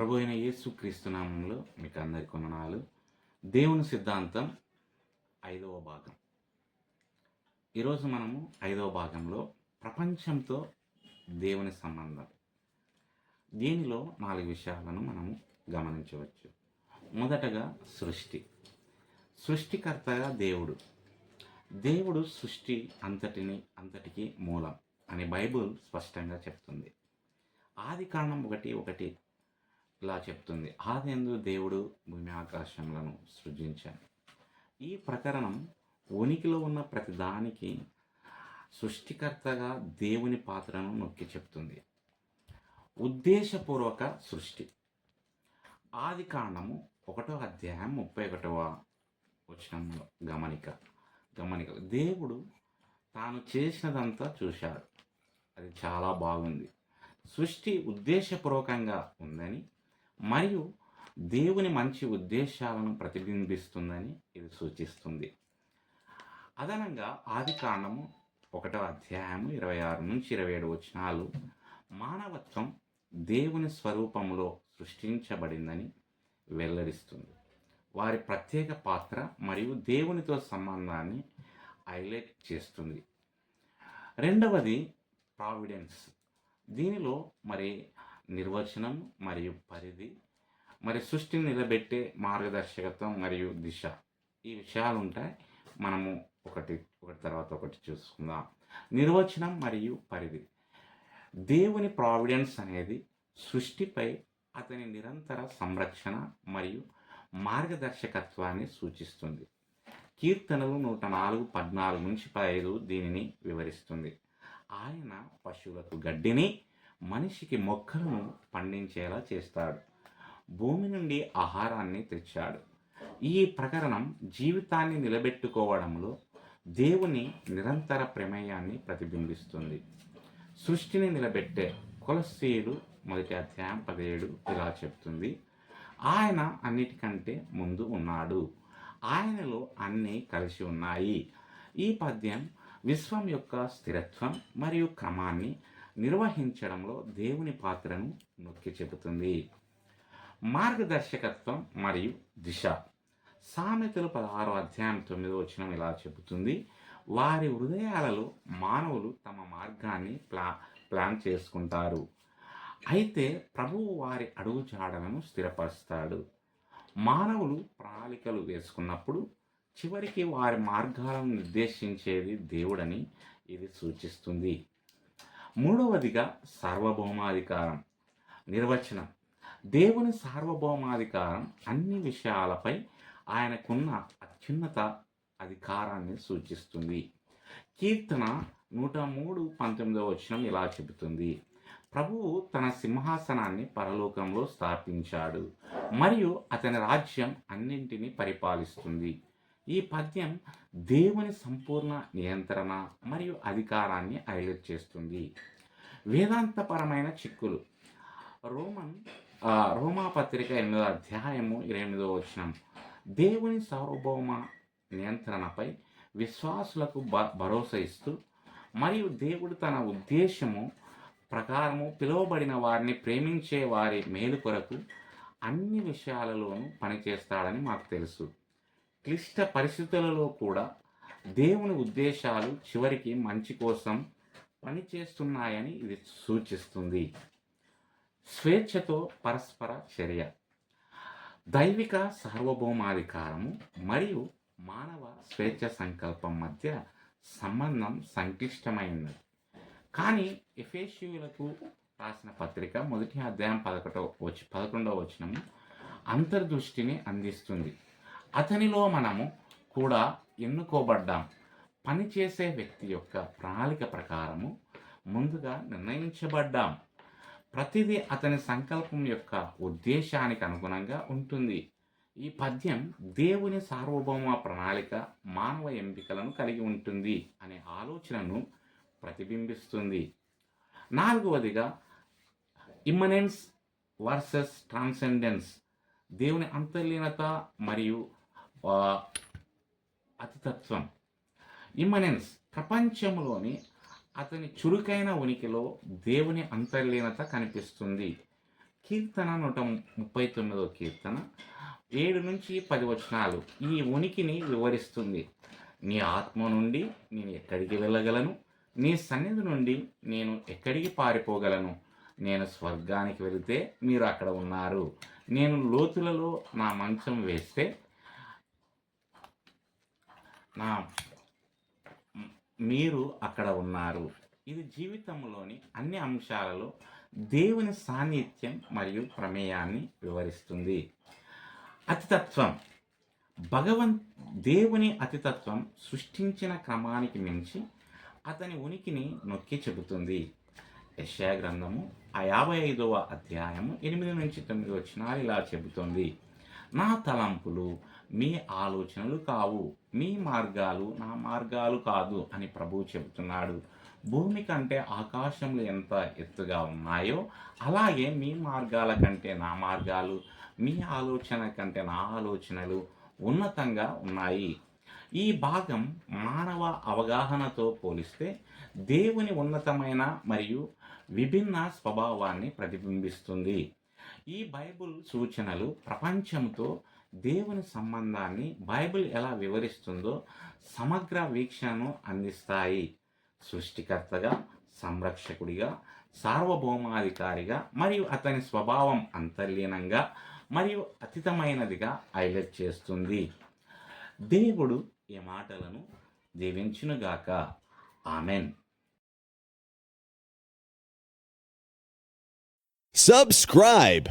ప్రభు అయిన యేసు క్రీస్తునామంలో మీకు అందరికి వందనాలు. దేవుని సిద్ధాంతం ఐదవ భాగం. ఈరోజు మనము ఐదవ భాగంలో ప్రపంచంతో దేవుని సంబంధం. దీనిలో నాలుగు విషయాలను మనము గమనించవచ్చు. మొదటగా సృష్టి. సృష్టికర్తగా దేవుడు. దేవుడు సృష్టి అంతటిని అంతటికి మూలం అని బైబుల్ స్పష్టంగా చెప్తుంది. ఆది కారణం ఒకటి ఒకటి ఇలా చెప్తుంది. ఆదెందు దేవుడు భూమి ఆకాశములను సృజించాను. ఈ ప్రకరణం ఉనికిలో ఉన్న ప్రతి దానికి సృష్టికర్తగా దేవుని పాత్రను నొక్కి చెప్తుంది. ఉద్దేశపూర్వక సృష్టి. ఆది కాండము ఒకటో అధ్యాయం ముప్పై ఒకటవ వచనంలో గమనిక గమనిక. దేవుడు తాను చేసినదంతా చూశాడు. అది చాలా బాగుంది. సృష్టి ఉద్దేశపూర్వకంగా ఉందని మరియు దేవుని మంచి ఉద్దేశాలను ప్రతిబింబిస్తుందని ఇది సూచిస్తుంది. అదనంగా ఆది కాండము ఒకటో అధ్యాయము ఇరవై ఆరు నుంచి ఇరవై ఏడు వచనాలు మానవత్వం దేవుని స్వరూపంలో సృష్టించబడిందని వెల్లడిస్తుంది. వారి ప్రత్యేక పాత్ర మరియు దేవునితో సంబంధాన్ని హైలైట్ చేస్తుంది. రెండవది ప్రావిడెన్స్. దీనిలో మరి నిర్వచనం మరియు పరిధి మరి సృష్టిని నిలబెట్టే మార్గదర్శకత్వం మరియు దిశ. ఈ విషయాలు ఉంటాయి. మనము ఒకటి ఒకటి తర్వాత ఒకటి చూసుకుందాం. నిర్వచనం మరియు పరిధి. దేవుని ప్రావిడెన్స్ అనేది సృష్టిపై అతని నిరంతర సంరక్షణ మరియు మార్గదర్శకత్వాన్ని సూచిస్తుంది. కీర్తనలు నూట నాలుగు పద్నాలుగు నుంచి పదహైదు దీనిని వివరిస్తుంది. ఆయన పశువులకు గడ్డిని మనిషికి మొక్కలను పండించేలా చేస్తాడు. భూమి నుండి ఆహారాన్ని తెచ్చాడు. ఈ ప్రకరణం జీవితాన్ని నిలబెట్టుకోవడంలో దేవుని నిరంతర ప్రమేయాన్ని ప్రతిబింబిస్తుంది. సృష్టిని నిలబెట్టే కొలస్సీలు మొదటి అధ్యాయం పదిహేడు ఇలా చెప్తుంది. ఆయన అన్నిటికంటే ముందు ఉన్నాడు. ఆయనలో అన్నీ కలిసి ఉన్నాయి. ఈ పద్యం విశ్వం యొక్క స్థిరత్వం మరియు క్రమాన్ని నిర్వహించడంలో దేవుని పాత్రను నొక్కి చెబుతుంది. మార్గదర్శకత్వం మరియు దిశ. సామెతలు పదహారో అధ్యాయం తొమ్మిదో వచ్చిన ఇలా చెబుతుంది. వారి హృదయాలలో మానవులు తమ మార్గాన్ని ప్లా ప్లాన్ చేసుకుంటారు. అయితే ప్రభువు వారి అడుగు జాడలను స్థిరపరుస్తాడు. మానవులు ప్రణాళికలు వేసుకున్నప్పుడు చివరికి వారి మార్గాలను నిర్దేశించేది దేవుడని ఇది సూచిస్తుంది. మూడవదిగా సార్వభౌమాధికారం. నిర్వచనం. దేవుని సార్వభౌమాధికారం అన్ని విషయాలపై ఆయనకున్న అత్యున్నత అధికారాన్ని సూచిస్తుంది. కీర్తన నూట మూడు పంతొమ్మిదవ వచనం ఇలా చెబుతుంది. ప్రభువు తన సింహాసనాన్ని పరలోకంలో స్థాపించాడు. మరియు అతని రాజ్యం అన్నింటినీ పరిపాలిస్తుంది. ఈ పద్యం దేవుని సంపూర్ణ నియంత్రణ మరియు అధికారాన్ని హైలైట్ చేస్తుంది. వేదాంతపరమైన చిక్కులు. రోమన్ రోమా పత్రిక ఎనిమిదో అధ్యాయము ఇరవై ఎనిమిదో వచనం. దేవుని సార్వభౌమ నియంత్రణపై విశ్వాసులకు బ భరోసా ఇస్తూ మరియు దేవుడు తన ఉద్దేశము ప్రకారము పిలువబడిన వారిని ప్రేమించే వారి మేలు కొరకు అన్ని విషయాలలోనూ పనిచేస్తాడని మాకు తెలుసు. క్లిష్ట పరిస్థితులలో కూడా దేవుని ఉద్దేశాలు చివరికి మంచి కోసం పనిచేస్తున్నాయని ఇది సూచిస్తుంది. స్వేచ్ఛతో పరస్పర చర్య. దైవిక సార్వభౌమాధికారము మరియు మానవ స్వేచ్ఛ సంకల్పం మధ్య సంబంధం సంక్లిష్టమైనది. కానీ ఎఫేషియులకు రాసిన పత్రిక మొదటి అధ్యాయం పదకొండవ వచ్చి పదకొండవ వచనము అంతర్దృష్టిని అందిస్తుంది. అతనిలో మనము కూడా ఎన్నుకోబడ్డాం. పనిచేసే వ్యక్తి యొక్క ప్రణాళిక ప్రకారము ముందుగా నిర్ణయించబడ్డాం. ప్రతిదీ అతని సంకల్పం యొక్క ఉద్దేశానికి అనుగుణంగా ఉంటుంది. ఈ పద్యం దేవుని సార్వభౌమ ప్రణాళిక మానవ ఎంపికలను కలిగి ఉంటుంది అనే ఆలోచనను ప్రతిబింబిస్తుంది. నాలుగవదిగా ఇమ్మనెన్స్ వర్సెస్ ట్రాన్సెండెన్స్ దేవుని అంతర్లీనత మరియు అతితత్వం. ఇమ్మనెన్స్. ప్రపంచంలోని అతని చురుకైన ఉనికిలో దేవుని అంతర్లీనత కనిపిస్తుంది. కీర్తన నూట ముప్పై తొమ్మిదో కీర్తన ఏడు నుంచి పది వచనాలు. ఈ ఉనికిని వివరిస్తుంది. నీ ఆత్మ నుండి నేను ఎక్కడికి వెళ్ళగలను? నీ సన్నిధి నుండి నేను ఎక్కడికి పారిపోగలను? నేను స్వర్గానికి వెళితే మీరు అక్కడ ఉన్నారు. నేను లోతులలో నా మంచం వేస్తే నా మీరు అక్కడ ఉన్నారు. ఇది జీవితంలోని అన్ని అంశాలలో దేవుని సాన్నిధ్యం మరియు ప్రమేయాన్ని వివరిస్తుంది. అతితత్వం. భగవన్ దేవుని అతితత్వం సృష్టించిన క్రమానికి మించి అతని ఉనికిని నొక్కి చెబుతుంది. యెషయా గ్రంథము ఆ యాభై ఐదవ అధ్యాయము ఎనిమిది నుంచి తొమ్మిది వచ్చిన ఇలా చెబుతుంది. నా తలంపులు మీ ఆలోచనలు కావు మీ మార్గాలు నా మార్గాలు కాదు అని ప్రభువు చెబుతున్నాడు. భూమి కంటే ఆకాశంలో ఎంత ఎత్తుగా ఉన్నాయో అలాగే మీ మార్గాల కంటే నా మార్గాలు మీ ఆలోచన కంటే నా ఆలోచనలు ఉన్నతంగా ఉన్నాయి. ఈ భాగం మానవ అవగాహనతో పోలిస్తే దేవుని ఉన్నతమైన మరియు విభిన్న స్వభావాన్ని ప్రతిబింబిస్తుంది. ఈ బైబిల్ సూచనలు ప్రపంచంతో దేవుని సంబంధాన్ని బైబిల్ ఎలా వివరిస్తుందో సమగ్ర వీక్షణను అందిస్తాయి. సృష్టికర్తగా సంరక్షకుడిగా సార్వభౌమాధికారిగా మరియు అతని స్వభావం అంతర్లీనంగా మరియు అతీతమైనదిగా హైలైట్ చేస్తుంది. దేవుడు ఈ మాటలను దీవించునుగాక. ఆమెన్. Subscribe.